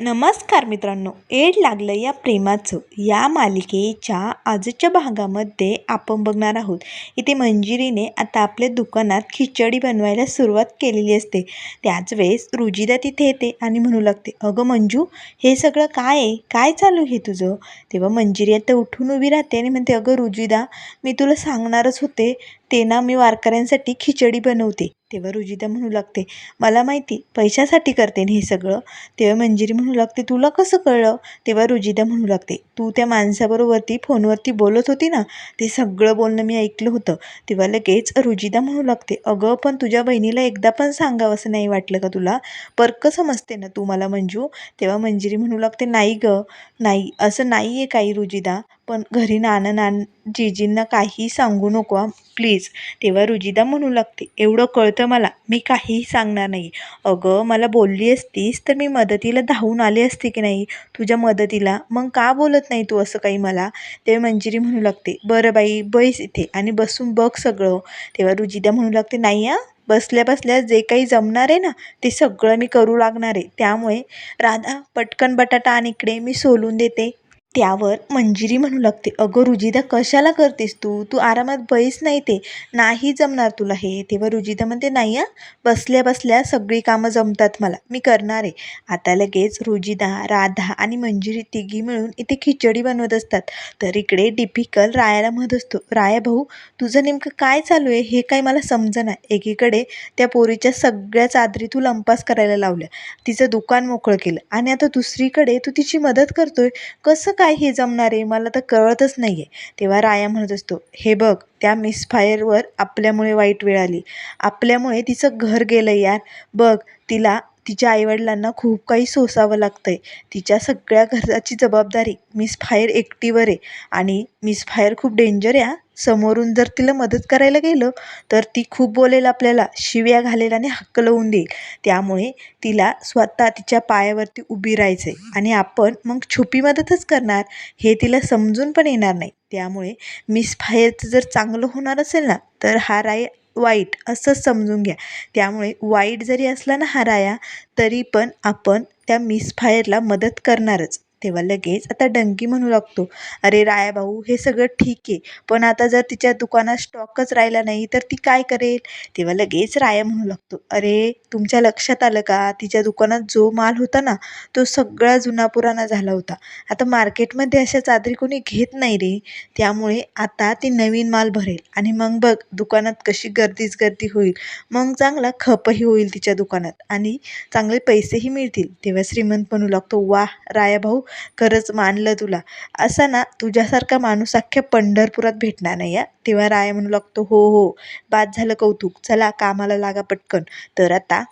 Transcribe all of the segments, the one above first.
नमस्कार मित्रांनो एड लागलं या प्रेमाचं. या मालिकेच्या आजच्या भागामध्ये आपण बघणार आहोत. इथे मंजिरीने आता आपल्या दुकानात खिचडी बनवायला सुरुवात केलेली असते. त्याच वेळेस रुजिदा तिथे येते आणि म्हणू लागते अगं मंजू हे सगळं काय आहे? काय चालू आहे तुझं? तेव्हा मंजिरी आता उठून उभी राहते आणि म्हणते अगं रुजिदा मी तुला सांगणारच होते. ते ना मी वारकऱ्यांसाठी खिचडी बनवते. तेव्हा रुजिदा म्हणू लागते मला माहिती पैशासाठी करते ना हे सगळं? तेव्हा मंजिरी म्हणू लागते तुला कसं कळलं? तेव्हा रुजिदा म्हणू लागते तू त्या माणसाबरोबरती फोनवरती बोलत होती ना ते सगळं बोलणं मी ऐकलं होतं. तेव्हा लगेच रुजिदा म्हणू लागते अगं पण तुझ्या बहिणीला एकदा पण सांगावं असं नाही वाटलं का तुला? परकं समजते ना तू मला मंजू? तेव्हा मंजिरी म्हणू लागते नाही गं नाही असं नाही आहे काही रुजिदा पण घरी नाना नान जीजींना काही सांगू नको प्लीज. तेव्हा रुजिदा म्हणू लागते एवढं कळतं मला मी काहीही सांगणार नाही. अगं मला बोलली असतीस तर मी मदतीला धावून आले असते की नाही? तुझ्या मदतीला? मग का बोलत नाही तू असं काही मला? तेव्हा मंजिरी म्हणू लागते बरं बाई बैस इथे आणि बसून बघ सगळं. तेव्हा रुजिदा म्हणू लागते नाही आ बसल्या बसल्या जे काही जमणार आहे ना ते सगळं मी करू लागणार आहे. त्यामुळे राधा पटकन बटाटा आणि इकडे मी सोलून देते. त्यावर मंजिरी म्हणू लागते. अगं रुजिदा कशाला करतेस तू? तू आरामात बैस नाही ते. नाही जमणार तुला हे. तेव्हा रुजिदा म्हणते नाही हां बसल्या बसल्या सगळी कामं जमतात मला. मी करणार आहे. आता लगेच रुजिदा राधा आणि मंजिरी तिघी मिळून इथे खिचडी बनवत असतात. तर इकडे डिपिकल रायाला म्हणत असतो राया भाऊ तुझं नेमकं काय चालू आहे? हे काय मला समजना. एकीकडे त्या पोरीच्या सगळ्या चादरी तू लंपास करायला लावल्या. तिचं दुकान मोकळं केलं. आणि आता दुसरीकडे तू तिची मदत करतोय. कसं काय काय हे जमणार आहे? मला तर कळतच नाही आहे तेव्हा राया म्हणत असतो हे बघ त्या मिसफायरवर आपल्यामुळे वाईट वेळ आली. आपल्यामुळे तिचं घर गेलं यार. बघ तिला तिच्या आईवडिलांना खूप काही सोसावं लागतं आहे तिच्या सगळ्या घराची जबाबदारी मिस फायर एकटीवर आहे. आणि मिस फायर खूप डेंजर आहे समोरून जर तिला मदत करायला गेलं तर ती खूप बोलेल आपल्याला शिव्या घालेल आणि हक्क लावून देईल. त्यामुळे तिला स्वतः तिच्या पायावरती उभी राहायचं आहे आणि आपण मग छुपी मदतच करणार हे तिला समजून पण येणार नाही. त्यामुळे मिसफायरचं जर चांगलं होणार असेल ना तर हा राय वाईट असंच समजून घ्या. त्यामुळे वाईट जरी असला ना हा राया तरी पण आपण त्या मिसफायरला मदत करणारच. तेव्हा लगेच आता डंकी म्हणू लागतो. अरे राया भाऊ हे सगळं ठीक आहे पण आता जर तिच्या दुकानात स्टॉकच राहिला नाही तर ती काय करेल? तेव्हा लगेच राया म्हणू लागतो. अरे तुमच्या लक्षात आलं का? तिच्या दुकानात जो माल होता ना तो सगळा जुना पुराणा झाला होता. आता मार्केटमध्ये अशा चादरी कोणी घेत नाही रे. त्यामुळे आता ती नवीन माल भरेल. आणि मग बघ दुकानात कशी गर्दीच गर्दी होईल. मग चांगला खपही होईल तिच्या दुकानात. आणि चांगले पैसेही मिळतील. तेव्हा श्रीमंत म्हणू लागतो वा राया भाऊ खरंच मानलं तुला. असा ना तुझ्यासारखा माणूस अख्ख्या पंढरपुरात भेटणार नाही या तेव्हा राया म्हणू लागतो हो हो बाद झालं कौतुक. चला कामाला लागा पटकन. तर आता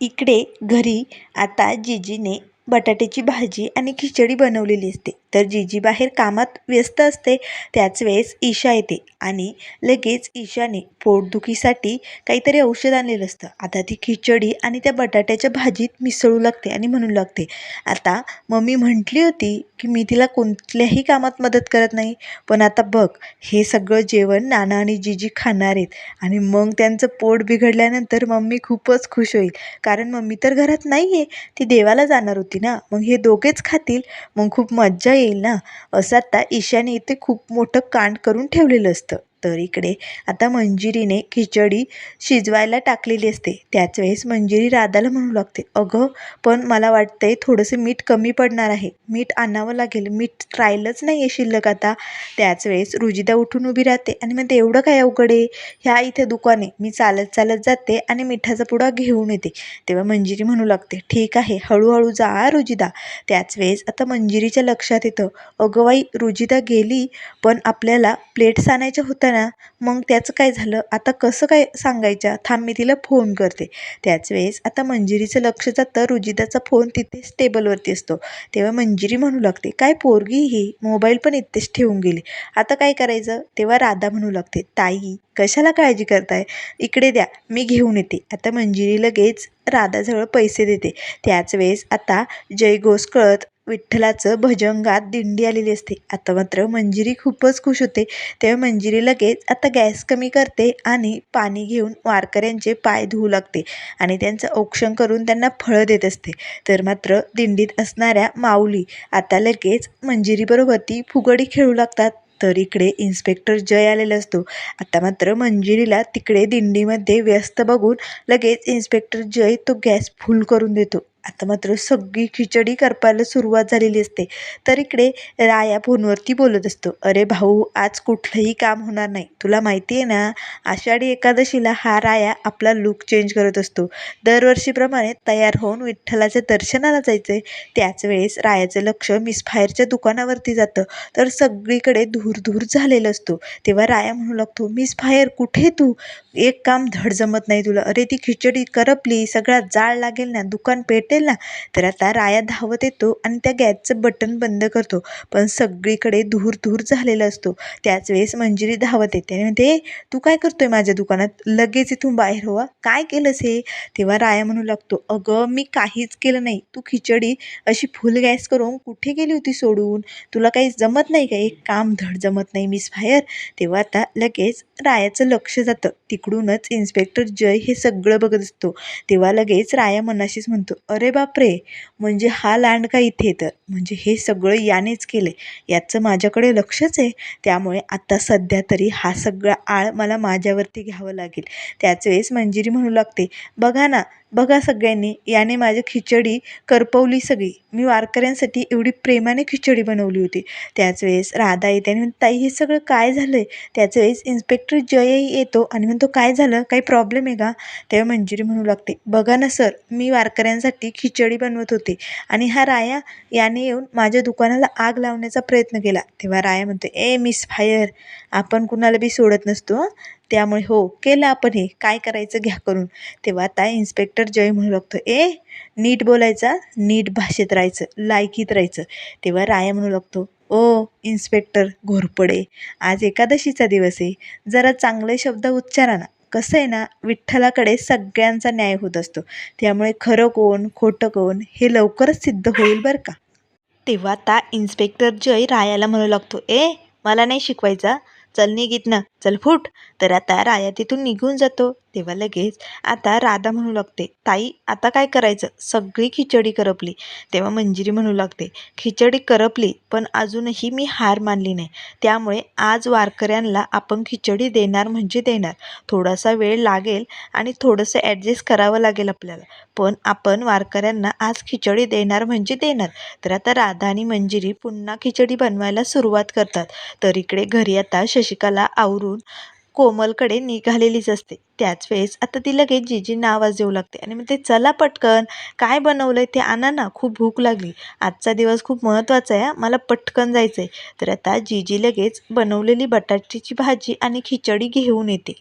इकडे घरी आता जिजीने बटाट्याची भाजी आणि खिचडी बनवलेली असते. तर जीजी बाहेर कामात व्यस्त असते त्याच वेळेस ईशा येते आणि लगेच ईशाने पोटदुखीसाठी काहीतरी औषध आणलेलं असतं. आता ती खिचडी आणि त्या बटाट्याच्या भाजीत मिसळू लागते आणि म्हणू लागते आता मम्मी म्हटली होती की मी तिला कोणत्याही कामात मदत करत नाही पण आता बघ हे सगळं जेवण नाना आणि जीजी खाणार आहेत आणि मग त्यांचं पोट बिघडल्यानंतर मम्मी खूपच खुश होईल. कारण मम्मी तर घरात नाही आहे ती देवाला जाणार होती. ना. मग हे दोघेच खातील मग खूप मज्जा येईल ना. असं आता ईशाने इथे खूप मोठं कांड करून ठेवलेलं असतं. तर इकडे आता मंजिरीने खिचडी शिजवायला टाकलेली असते. त्याच वेळेस मंजिरी राधाला म्हणू लागते अगं पण मला वाटतंय थोडंसं मीठ कमी पडणार आहे. मीठ आणावं लागेल. मीठ राहिलंच नाही आहे शिल्लक आता. त्याच वेळेस रुजिदा उठून उभी राहते आणि मग एवढं काय अवघड आहे? ह्या इथे दुकाने. मी चालत चालत जाते आणि मिठाचा पुडा घेऊन येते. तेव्हा मंजिरी म्हणू लागते ठीक आहे हळूहळू जा रुजिदा त्याच वेळेस आता मंजिरीच्या लक्षात येतं अगं बाई रुजिदा गेली पण आपल्याला प्लेट्स आणायच्या होत्या ना मग त्याचं काय झालं? आता कसं काय सांगायच्या थांब मी तिला फोन करते. त्याच वेळेस आता मंजिरीचं लक्ष जातं. रुजिदाचा फोन तिथेच टेबलवरती असतो. तेव्हा मंजिरी म्हणू लागते काय पोरगी ही? मोबाईल पण इथेच ठेवून गेली. आता काय करायचं? तेव्हा राधा म्हणू लागते ताई कशाला काळजी करताय? इकडे द्या मी घेऊन येते. आता मंजिरी लगेच राधाजवळ पैसे देते. त्याच वेळेस आता जयघोष कळत विठ्ठलाचं भजनगात दिंडी आलेली असते. आता मात्र मंजिरी खूपच खुश होते. तेव्हा मंजिरी लगेच आता गॅस कमी करते आणि पाणी घेऊन वारकऱ्यांचे पाय धुवू लागते आणि त्यांचं औक्षण करून त्यांना फळं देत असते. तर मात्र दिंडीत असणाऱ्या माऊली आता लगेच मंजिरीबरोबर ती फुगडी खेळू लागतात. तर इकडे इन्स्पेक्टर जय आलेला असतो. आता मात्र मंजिरीला तिकडे दिंडीमध्ये व्यस्त बघून लगेच इन्स्पेक्टर जय तो गॅस फुल करून देतो. आता मात्र सगळी खिचडी करपायला सुरुवात झालेली असते. तर इकडे राया फोनवरती बोलत असतो अरे भाऊ आज कुठलंही काम होणार नाही. तुला माहिती आहे ना आषाढी एकादशीला हा राया आपला लुक चेंज करत असतो. दरवर्षीप्रमाणे तयार होऊन विठ्ठलाच्या दर्शनाला जायचं आहे त्याच वेळेस रायाचं लक्ष मिसफायरच्या दुकानावरती जातं. तर सगळीकडे धूर धूर झालेलं असतो. तेव्हा राया म्हणू लागतो मिसफायर कुठे तू? एक काम धड जमत नाही तुला. अरे ती खिचडी करपली सगळा जाळ लागेल ना. दुकान पेटेल ना तर आता राया धावत येतो आणि त्या गॅसचं बटन बंद करतो. पण सगळीकडे धूर धूर झालेला असतो. त्याच वेळेस मंजिरी धावत येते आणि म्हणते तू काय करतोय माझ्या दुकानात? लगेच इथून बाहेर हो, व्हा काय केलंस हे? तेव्हा राया म्हणू लागतो अगं मी काहीच केलं नाही. तू खिचडी अशी फुल गॅस करून कुठे गेली होती सोडून? तुला काही जमत नाही का? एक काम धड जमत नाही मिस फायर तेव्हा आता लगेच रायाचं लक्ष जातं. तिकडूनच इन्स्पेक्टर जय हे सगळं बघत असतो. तेव्हा लगेच राया मनाशीच म्हणतो अरे अरे बापरे म्हणजे हा लांडका इथे तर? म्हणजे हे सगळं यानेच केलं याचं माझ्याकडे लक्षच आहे. त्यामुळे आता सध्या तरी हा सगळा आळ मला माझ्यावरती घ्यावं लागेल. त्याच वेळेस मंजिरी म्हणू लागते बघा ना बघा सगळ्यांनी याने माझी खिचडी करपवली सगळी. मी वारकऱ्यांसाठी एवढी प्रेमाने खिचडी बनवली होती. त्याच वेळेस राधा येते आणि म्हणते, ताई हे सगळं काय झालं आहे त्याच वेळेस इन्स्पेक्टर जयही येतो आणि म्हणतो काय झालं? काही प्रॉब्लेम आहे का? तेव्हा मंजिरी म्हणू लागते बघा ना सर मी वारकऱ्यांसाठी खिचडी बनवत होते आणि हा राया याने येऊन माझ्या दुकानाला आग लावण्याचा प्रयत्न केला. तेव्हा राया म्हणतो ए मिस फायर आपण कुणाला बी सोडत नसतो त्यामुळे हो केलं आपण हे. काय करायचं घ्या करून. तेव्हा आता इन्स्पेक्टर जय म्हणू लागतो ए नीट बोलायचा नीट भाषेत राहायचं लायकीत राहायचं. तेव्हा राया म्हणू लागतो ओ इन्स्पेक्टर घोरपडे आज एकादशीचा दिवस आहे. जरा चांगले शब्द उच्चारा ना. कसं आहे ना विठ्ठलाकडे सगळ्यांचा न्याय होत असतो. त्यामुळे खरं कोण खोटं कोण हे लवकरच सिद्ध होईल बरं का. तेव्हा आता इन्स्पेक्टर जय रायाला म्हणू लागतो ए मला नाही शिकवायचा चल निघित ना चल फुट. तर आता राया तिथून निघून जातो. तेव्हा लगेच आता राधा म्हणू लागते ताई आता काय करायचं? सगळी खिचडी करपली. तेव्हा मंजिरी म्हणू लागते खिचडी करपली पण अजूनही मी हार मानली नाही. त्यामुळे आज वारकऱ्यांना आपण खिचडी देणार म्हणजे देणार. थोडासा वेळ लागेल आणि थोडंसं ॲडजस्ट करावं लागेल आपल्याला. पण आपण वारकऱ्यांना आज खिचडी देणार म्हणजे देणार. तर आता राधा आणि मंजिरी पुन्हा खिचडी बनवायला सुरुवात करतात. तर इकडे घरी आता शशिकाला आवरून कोमलकडे निघालेलीच असते. त्याच वेळेस आता ती लगेच जिजींना आवाज देऊ लागते आणि मग ते चला पटकन काय बनवलं आहे ते आणा ना खूप भूक लागली. आजचा दिवस खूप महत्त्वाचा आहे मला पटकन जायचं आहे तर आता जीजी लगेच बनवलेली बटाट्याची भाजी आणि खिचडी घेऊन येते.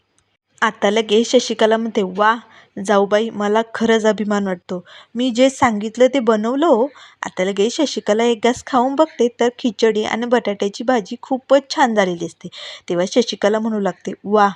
आता लगेच शशिकला म्हणते वा जाऊबाई मला खरंच अभिमान वाटतो. मी जे सांगितलं ते बनवलं हो. आता लगेच शशिकाला एक घास खाऊन बघते तर खिचडी आणि बटाट्याची भाजी खूपच छान झालेली असते. तेव्हा शशिकाला म्हणू लागते वा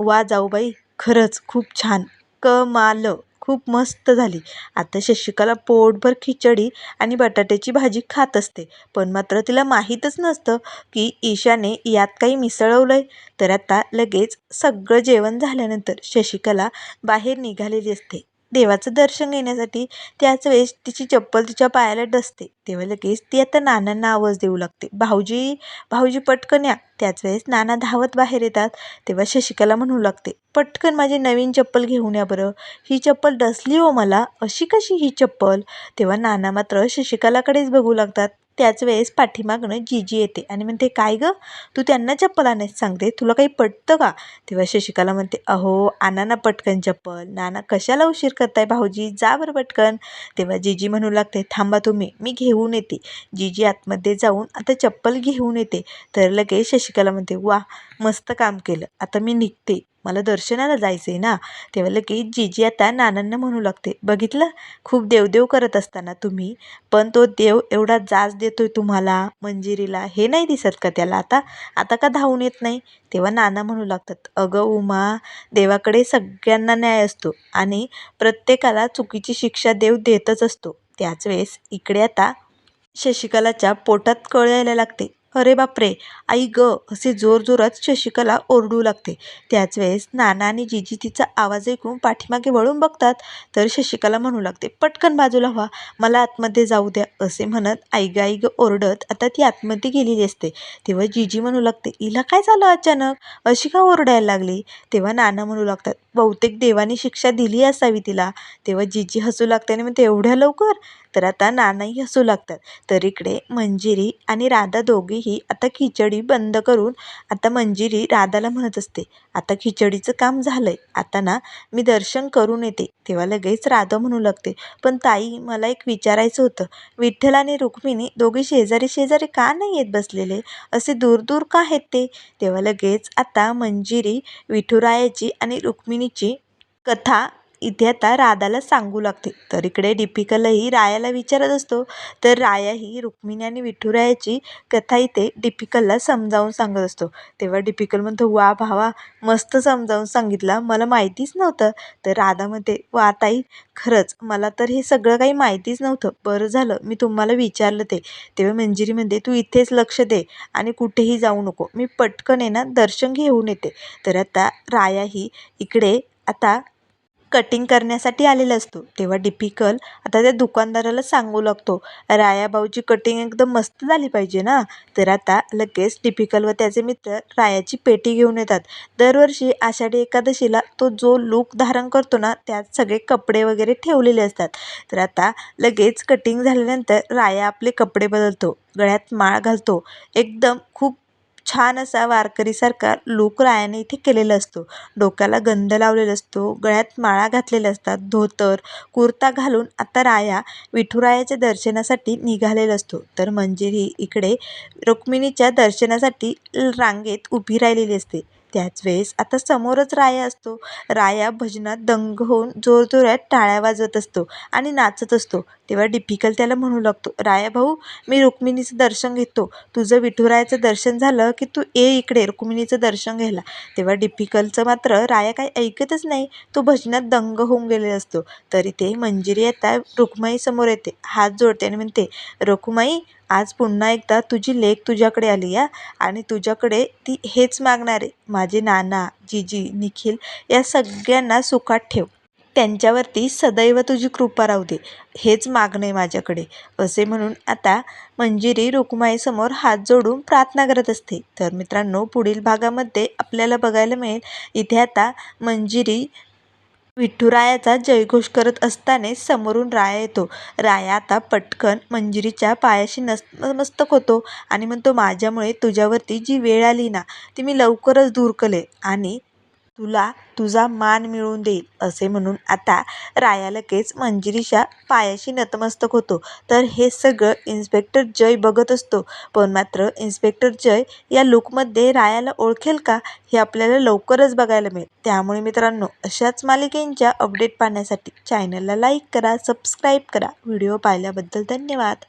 वा जाऊबाई खरंच खूप छान. कमाल. खूप मस्त झाली. आता शशिकाला पोटभर खिचडी आणि बटाट्याची भाजी खात असते. पण मात्र तिला माहीतच नसतं की ईशाने यात काही मिसळवलं आहे तर आता लगेच सगळं जेवण झाल्यानंतर शशिकला बाहेर निघालेली असते. देवाचं दर्शन घेण्यासाठी त्याच वेळेस तिची चप्पल तिच्या पायाला डसते. तेव्हा लगेच ती आता नानांना आवाज देऊ लागते. भाऊजी भाऊजी पटकन या. त्याच वेळेस नाना धावत बाहेर येतात तेव्हा शशिकला म्हणू लागते पटकन माझी नवीन चप्पल घेऊन या बरं. ही चप्पल डसली हो मला. अशी कशी ही चप्पल? तेव्हा नाना मात्र शशिकलाकडेच बघू लागतात. त्याच वेळेस पाठीमागनं जीजी येते आणि म्हणते काय गं? तू त्यांना चप्पल आणायचं सांगते? तुला काही पटतं का? तेव्हा शशिकाला म्हणते अहो आणा ना पटकन चप्पल. नाना कशाला उशीर करताय भाऊजी? जा बरं पटकन. तेव्हा जीजी म्हणू लागते थांबा तुम्ही मी घेऊन येते. जीजी आतमध्ये जाऊन आता चप्पल घेऊन येते. तर लगेच शशिकाला म्हणते वा मस्त काम केलं. आता मी निघते. मला दर्शनाला जायचं आहे ना तेव्हा लगेच जीजी आता नानांना म्हणू लागते. बघितलं? खूप देवदेव करत असताना तुम्ही. पण तो देव एवढा जाच देतोय तुम्हाला मंजिरीला. हे नाही दिसत का त्याला आता? आता का धावून येत नाही? तेव्हा नाना म्हणू लागतात अगं उमा देवाकडे सगळ्यांना न्याय असतो आणि प्रत्येकाला चुकीची शिक्षा देव देतच असतो. त्याच वेळेस इकडे आता शशिकलाच्या पोटात कळ यायला लागते. अरे बापरे आई ग असे जोरजोरात शशिकला ओरडू लागते. त्याच वेळेस नाना आणि जिजी तिचा आवाज ऐकून पाठीमागे वळून बघतात तर शशिकला म्हणू लागते पटकन बाजूला व्हा मला आतमध्ये जाऊ द्या असे म्हणत आई ग आई ग ओरडत आता ती आतमध्ये गेलेली असते. तेव्हा जिजी म्हणू लागते हिला काय झालं अचानक? अशी का ओरडायला लागली? तेव्हा नाना म्हणू लागतात बहुतेक देवाने शिक्षा दिली असावी तिला. तेव्हा जिजी हसू लागते आणि म्हणते एवढ्या लवकर? तर आता नानाही हसू लागतात. तर इकडे मंजिरी आणि राधा दोघीही आता खिचडी बंद करून आता मंजिरी राधाला म्हणत असते आता खिचडीचं काम झालंय. आता ना मी दर्शन करून येते. तेव्हा लगेच राधा म्हणू लागते पण ताई मला एक विचारायचं होतं. विठ्ठल आणि रुक्मिणी दोघे शेजारी शेजारी का नाही येत बसलेले? असे दूर दूर का आहेत ते? तेव्हा लगेच आता मंजिरी विठुरायाची आणि रुक्मिणीची कथा इथे आता राधाला सांगू लागते. तर इकडे डिपिकलही रायाला विचारत असतो. तर राया ही रुक्मिणी आणि विठुरायाची कथा इथे डिपिकलला समजावून सांगत असतो. तेव्हा डिपिकल म्हणतो वा भावा मस्त समजावून सांगितलं. मला माहितीच नव्हतं. तर राधा म्हणते वा ताई खरंच मला तर हे सगळं काही माहितीच नव्हतं. बरं झालं मी तुम्हाला विचारलं ते. तेव्हा मंजिरी म्हणते तू इथेच लक्ष दे आणि कुठेही जाऊ नको. मी पटकन आहे ना दर्शन घेऊन येते. तर आता राया ही इकडे आता कटिंग करण्यासाठी आलेला असतो. तेव्हा डिपिकल आता त्या दुकानदाराला सांगू लागतो राया भाऊची कटिंग एकदम मस्त झाली पाहिजे ना? तर आता लगेच डिपिकल व त्याचे मित्र रायाची पेटी घेऊन येतात. दरवर्षी आषाढी एकादशीला तो जो लूक धारण करतो ना त्यात सगळे कपडे वगैरे ठेवलेले असतात. तर आता लगेच कटिंग झाल्यानंतर राया आपले कपडे बदलतो गळ्यात माळ घालतो. एकदम खूप छान असा वारकरीसारखा लोकरायाने इथे केलेला असतो. डोक्याला गंध लावलेला असतो गळ्यात माळा घातलेल्या असतात धोतर कुर्ता घालून आता राया विठुरायाच्या दर्शनासाठी निघालेला असतो. तर मंजिरी इकडे रुक्मिणीच्या दर्शनासाठी रांगेत उभी राहिलेली असते. त्याच वेळेस आता समोरच राया असतो. राया भजनात दंग होऊन जोरजोरात टाळ्या वाजवत असतो आणि नाचत असतो. तेव्हा डिपिकल त्याला म्हणू लागतो राया भाऊ मी रुक्मिणीचं दर्शन घेतो. तुझं विठुरायाचं दर्शन झालं की तू ये इकडे रुक्मिणीचं दर्शन घ्यायला. तेव्हा डिपिकलचं मात्र राया काही ऐकतच नाही. तो भजनात दंग होऊन गेलेला असतो. तरी ते मंजिरी आता रुक्माई समोर येते. हात जोडते आणि म्हणते रुक्माई आज पुन्हा एकदा तुझी लेक तुझ्याकडे आली या आणि तुझ्याकडे ती हेच मागणार आहे. माझे नाना जिजी निखिल या सगळ्यांना सुखात ठेव. त्यांच्यावरती सदैव तुझी कृपा राहू दे. हेच मागणं आहे माझ्याकडे. असे म्हणून आता मंजिरी रुक्माईसमोर हात जोडून प्रार्थना करत असते. तर मित्रांनो पुढील भागामध्ये आपल्याला बघायला मिळेल. इथे आता मंजिरी विठुरायाचा जयघोष करत असताना समोरून राया येतो. राया आता पटकन मंजिरीच्या पायाशी नस मस्तक होतो आणि म्हणतो माझ्यामुळे तुझ्यावरती जी वेळ आली ना ती मी लवकरच दूर केले आणि तुला तुझा मान मिळवून देईल असे म्हणून आता राया लगेच मंजिरीच्या पायाशी नतमस्तक होतो. तर हे सगळं इन्स्पेक्टर जय बघत असतो. पण मात्र इन्स्पेक्टर जय या लुकमध्ये रायाला ओळखेल का हे आपल्याला लवकरच बघायला मिळेल. त्यामुळे मित्रांनो अशाच मालिकेंच्या अपडेट पाहण्यासाठी चॅनलला लाईक करा सबस्क्राईब करा. व्हिडिओ पाहिल्याबद्दल धन्यवाद.